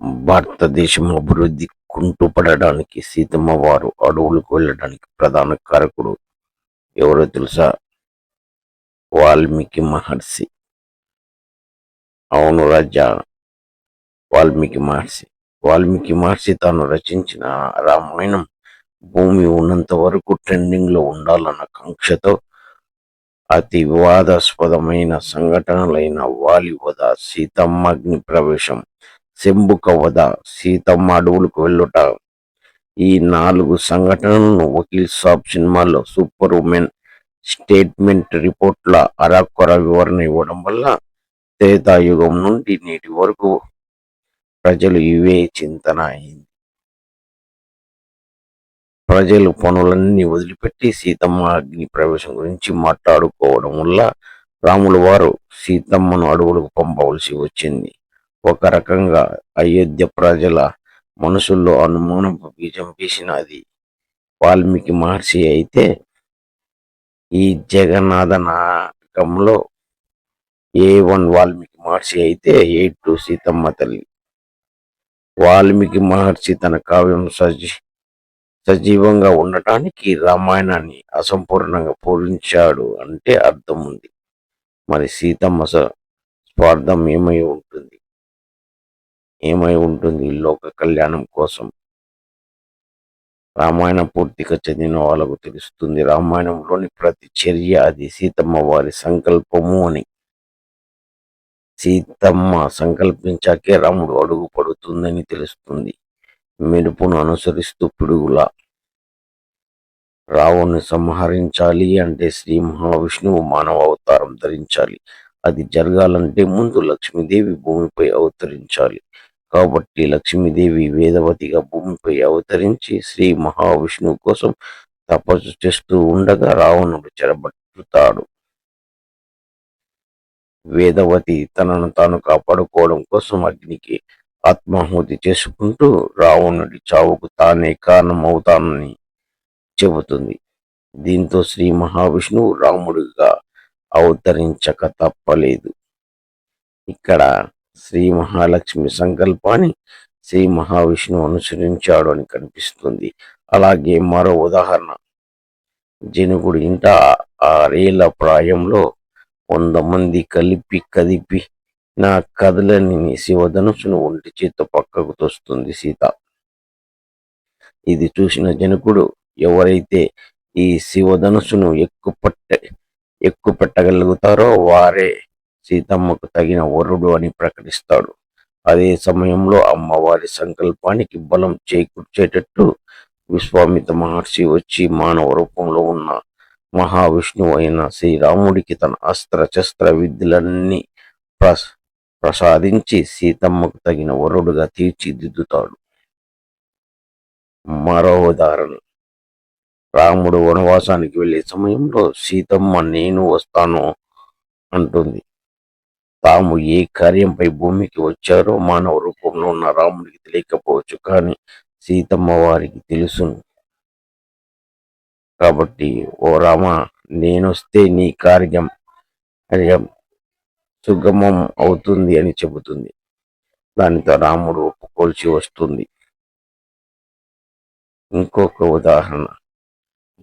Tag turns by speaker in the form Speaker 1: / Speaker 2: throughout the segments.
Speaker 1: భారతదేశం అభివృద్ధి కుంటుపడడానికి సీతమ్మ వారు అడవులకు వెళ్ళడానికి ప్రధాన కారకుడు ఎవరో తెలుసా? వాల్మీకి మహర్షి. అవును రాజా వాల్మీకి మహర్షి. వాల్మీకి మహర్షి తాను రచించిన రామాయణం భూమి ఉన్నంత వరకు ట్రెండింగ్లో ఉండాలన్న కాంక్షతో అతి వివాదాస్పదమైన సంఘటనలైన వాలి వధ సీతమ్మ అగ్ని ప్రవేశం శంభు కవ్వద సీతమ్మ అడవులకు వెళ్ళుట. ఈ నాలుగు సంఘటనలను వకీల్ సాబ్ సినిమాలో సూపర్ ఉమెన్ స్టేట్మెంట్ రిపోర్ట్ల అరాకొర వివరణ ఇవ్వడం వల్ల త్రేతాయుగం నుండి నేటి వరకు ప్రజలు ఇవే చింతన అయింది. ప్రజలు పనులన్నీ వదిలిపెట్టి సీతమ్మ అగ్ని ప్రవేశం గురించి మాట్లాడుకోవడం వల్ల రాముల వారు సీతమ్మను అడవులకు పంపవలసి వచ్చింది. ఒక రకంగా అయోధ్య ప్రజల మనసుల్లో అనుమానం బీజం వేసినది. వాల్మీకి మహర్షి అయితే ఈ జగన్నాథ నాటకంలో ఏ వన్ వాల్మీకి మహర్షి అయితే ఏ టూ సీతమ్మ తల్లి. వాల్మీకి మహర్షి తన కావ్యం సజీ సజీవంగా ఉండటానికి రామాయణాన్ని అసంపూర్ణంగా పూరించాడు అంటే అర్థం ఉంది మరి సీతమ్మ స- స్వార్థం ఏమై ఉంటుంది? ఏమై ఉంటుంది? లోక కళ్యాణం కోసం. రామాయణం పూర్తిగా చదివిన వాళ్ళకు తెలుస్తుంది. రామాయణంలోని ప్రతి చర్య అది సీతమ్మ వారి సంకల్పము అని. సీతమ్మ సంకల్పించాకే రాముడు అడుగు పడుతుందని తెలుస్తుంది. మెరుపును అనుసరిస్తూ పిడుగులా రావణ్ణి సంహరించాలి అంటే శ్రీ మహావిష్ణువు మానవ అవతారం ధరించాలి. అది జరగాలంటే ముందు లక్ష్మీదేవి భూమిపై అవతరించాలి. కాబట్టి లక్ష్మీదేవి వేదవతిగా భూమిపై అవతరించి శ్రీ మహావిష్ణువు కోసం తపస్సు చేస్తూ ఉండగా రావణుడు చెరబట్టుతాడు. వేదవతి తనను తాను కాపాడుకోవడం కోసం అగ్నికి ఆత్మాహుతి చేసుకుంటూ రావణుడి చావుకు తానే కారణం అవుతానని చెబుతుంది. దీంతో శ్రీ మహావిష్ణువు రాముడిగా అవతరించక తప్పలేదు. ఇక్కడ శ్రీ మహాలక్ష్మి సంకల్పాన్ని శ్రీ మహావిష్ణు అనుసరించాడు అని కనిపిస్తుంది. అలాగే మరో ఉదాహరణ. జనుగుడు ఇంట ఆరేళ్ళ ప్రాయంలో వంద మంది కలిపి కదిపి నా కదలని శివధనుసును ఒంటి చేత్తో పక్కకు తోస్తుంది సీత. ఇది చూసిన జనకుడు ఎవరైతే ఈ శివధనుసును ఎక్కుపట్ట ఎక్కుపెట్టగలుగుతారో వారే సీతమ్మకు తగిన వరుడు అని ప్రకటిస్తాడు. అదే సమయంలో అమ్మవారి సంకల్పానికి బలం చేకూర్చేటట్టు విశ్వామిత మహర్షి వచ్చి మానవ రూపంలో ఉన్న మహావిష్ణువు అయిన శ్రీరాముడికి తన అస్త్ర శస్త్ర విద్యలన్నీ ప్రస ప్రసాదించి సీతమ్మకు తగిన వరుడుగా తీర్చిదిద్దుతాడు. మరో ఉదాహరణ. రాముడు వనవాసానికి వెళ్ళే సమయంలో సీతమ్మ నేను వస్తాను అంటుంది. తాము ఏ కార్యంపై భూమికి వచ్చారో మానవ రూపంలో ఉన్న రాముడికి తెలియకపోవచ్చు కానీ సీతమ్మ వారికి తెలుసును. కాబట్టి ఓ రామ నేనొస్తే నీ కార్యం కార్యం సుగమం అవుతుంది అని చెబుతుంది. దానితో రాముడు ఒప్పుకోల్చి వస్తుంది. ఇంకొక ఉదాహరణ.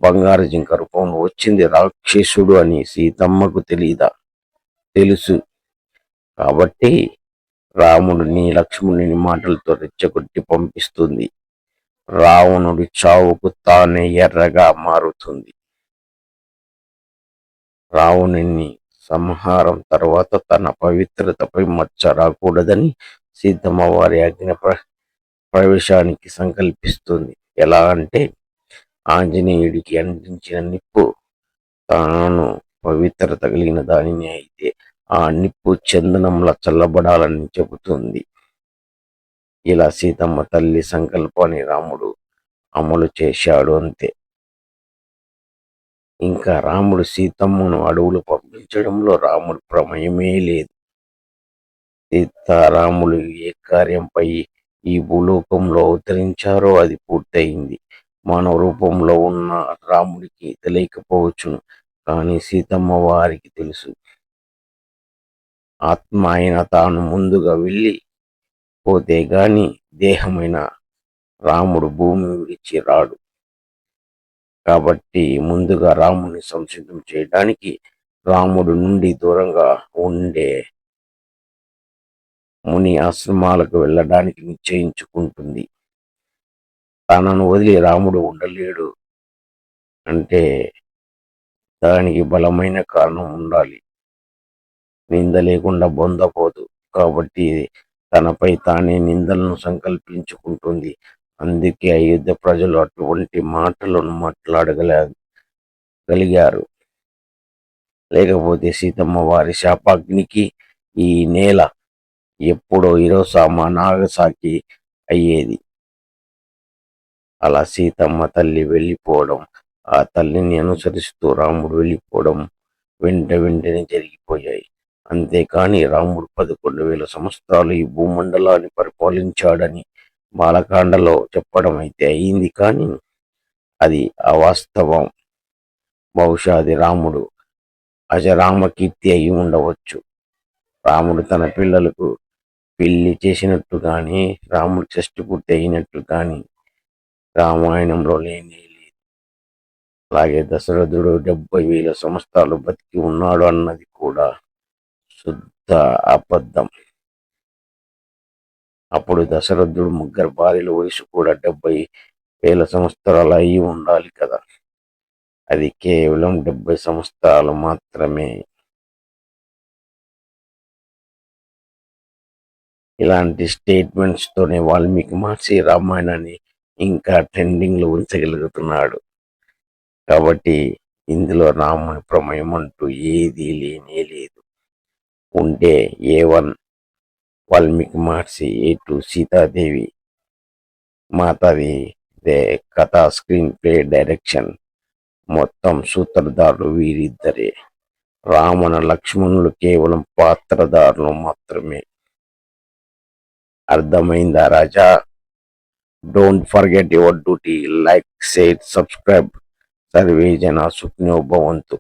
Speaker 1: బంగారు జింక రూపంలో వచ్చింది రాక్షసుడు అని సీతమ్మకు తెలియదా తెలుసు. కాబట్టి రాముడిని లక్ష్మణుని మాటలతో రెచ్చగొట్టి పంపిస్తుంది. రావణుడి చావుకు తానే ఎర్రగా మారుతుంది. రావణుని సంహారం తర్వాత తన పవిత్రతపై మచ్చ రాకూడదని సీతమ్మ వారి అగ్ని ప్ర- ప్రవేశానికి సంకల్పిస్తుంది. ఎలా అంటే ఆంజనేయుడికి అందించిన నిప్పు తాను పవిత్రత కలిగిన దానిని అయితే ఆ నిప్పు చందనంలా చల్లబడాలని చెబుతుంది. ఇలా సీతమ్మ తల్లి సంకల్పాన్ని రాముడు అమలు చేశాడు అంతే. ఇంకా రాముడు సీతమ్మను అడవులు పంపించడంలో రాముడు ప్రమేయమే లేదు. సీతారాములు ఏ కార్యంపై ఈ భూలోకంలో అవతరించారో అది పూర్తయింది. మానవ రూపంలో ఉన్న రాముడికి తెలియకపోవచ్చును. కానీ సీతమ్మ వారికి తెలుసు. ఆత్మ అయిన తాను ముందుగా వెళ్ళి పోతే గాని దేహమైన రాముడు భూమి విడిచి రాడు. కాబట్టి ముందుగా రాముని సంసిద్ధం చేయడానికి రాముడు నుండి దూరంగా ఉండే ముని ఆశ్రమాలకు వెళ్ళడానికి నిశ్చయించుకుంటుంది. తనను వదిలి రాముడు ఉండలేడు. అంటే దానికి బలమైన కారణం ఉండాలి. నింద లేకుండా బొందపోదు కాబట్టి తనపై తానే నిందలను సంకల్పించుకుంటుంది. అందుకే అయోధ్య ప్రజలు అటువంటి మాటలను మాట్లాడగలిగారు లేకపోతే సీతమ్మ వారి శాపాగ్నికి ఈ నేల ఎప్పుడో ఇరోసామా నాగసాకి అయ్యేది. అలా సీతమ్మ తల్లి వెళ్ళిపోవడం ఆ తల్లిని అనుసరిస్తూ రాముడు వెళ్ళిపోవడం వెంట వెంటనే జరిగిపోయాయి. అంతేకాని రాముడు పదకొండు వేల సంవత్సరాలు ఈ భూమండలాన్ని పరిపాలించాడని బాలకాండలో చెప్పడం అయితే అయింది కానీ అది అవాస్తవం. బహుశా అది రాముడు అజరామకీర్తి అయి ఉండవచ్చు. రాముడు తన పిల్లలకు పెళ్ళి చేసినట్టు కానీ రాముడు చెస్ట్ పూర్తి అయినట్టు కానీ రామాయణంలో లేని లేదు. అలాగే దశరథుడు డెబ్బై వేల సంవత్సరాలు బతికి ఉన్నాడు అన్నది కూడా శుద్ధ అబద్ధం. అప్పుడు దశరథుడు ముగ్గురు భార్యల వయసు కూడా డెబ్బై వేల సంవత్సరాలు అయి ఉండాలి కదా. అది కేవలం డెబ్బై సంవత్సరాలు మాత్రమే. ఇలాంటి స్టేట్మెంట్స్ తోనే వాల్మీకి మహర్షి రామాయణాన్ని ఇంకా ట్రెండింగ్లో ఉంచగలుగుతున్నాడు. కాబట్టి ఇందులో రాముని ప్రమేయం అంటూ ఏదీ లేనే లేదు. ఉంటే A one Valmiki Maharshi A two Sitadevi మాతాదేవి దే కథ స్క్రీన్ ప్లే డైరెక్షన్ మొత్తం సూత్రధారులు వీరిద్దరే. రావణ లక్ష్మణులు కేవలం పాత్రధారులు మాత్రమే. అర్థమైందా రాజా? Don't forget your duty like share subscribe. Survey జన సుఖ్నోభవంతు